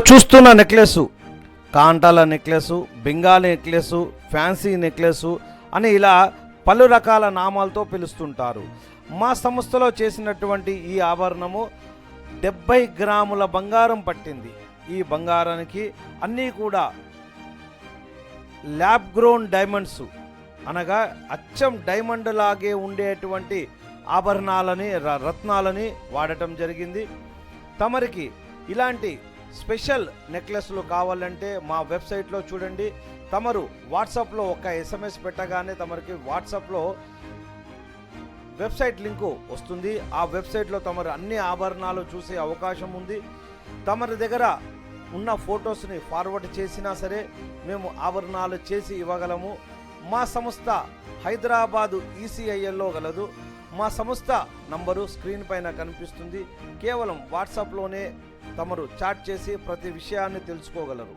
చూస్తున్న necklace కాంటాల necklace Bengali necklace fancy necklace అని ఇలా పలు రకాల నామాలతో పిలుస్తుంటారు. మా సంస్థలో చేసినటువంటి ఈ ఆభరణము డెబ్బై గ్రాముల బంగారం పట్టింది. ఈ బంగారానికి అన్నీ కూడా ల్యాబ్ గ్రోన్ డైమండ్స్ అనగా అచ్చం డైమండ్ లాగే ఉండేటువంటి ఆభరణాలని ర- రత్నాలని వాడటం జరిగింది. తమరికి ఇలాంటి స్పెషల్ నెక్లెస్లు కావాలంటే మా వెబ్సైట్లో చూడండి. తమరు వాట్సాప్లో ఒక ఎస్ఎంఎస్ పెట్టగానే తమరికి వాట్సాప్లో వెబ్సైట్ లింకు వస్తుంది. ఆ వెబ్సైట్లో తమరు అన్ని ఆభరణాలు చూసే అవకాశం ఉంది. తమరి దగ్గర ఉన్న ఫొటోస్ని ఫార్వర్డ్ చేసినా సరే మేము ఆభరణాలు చేసి ఇవ్వగలము. మా సంస్థ హైదరాబాదు ఈసీఐఎల్లో గలదు. మా సంస్థ నంబరు స్క్రీన్ పైన కనిపిస్తుంది. కేవలం వాట్సాప్లోనే తమరు చాట్ చేసి ప్రతి విషయాన్ని తెలుసుకోగలరు.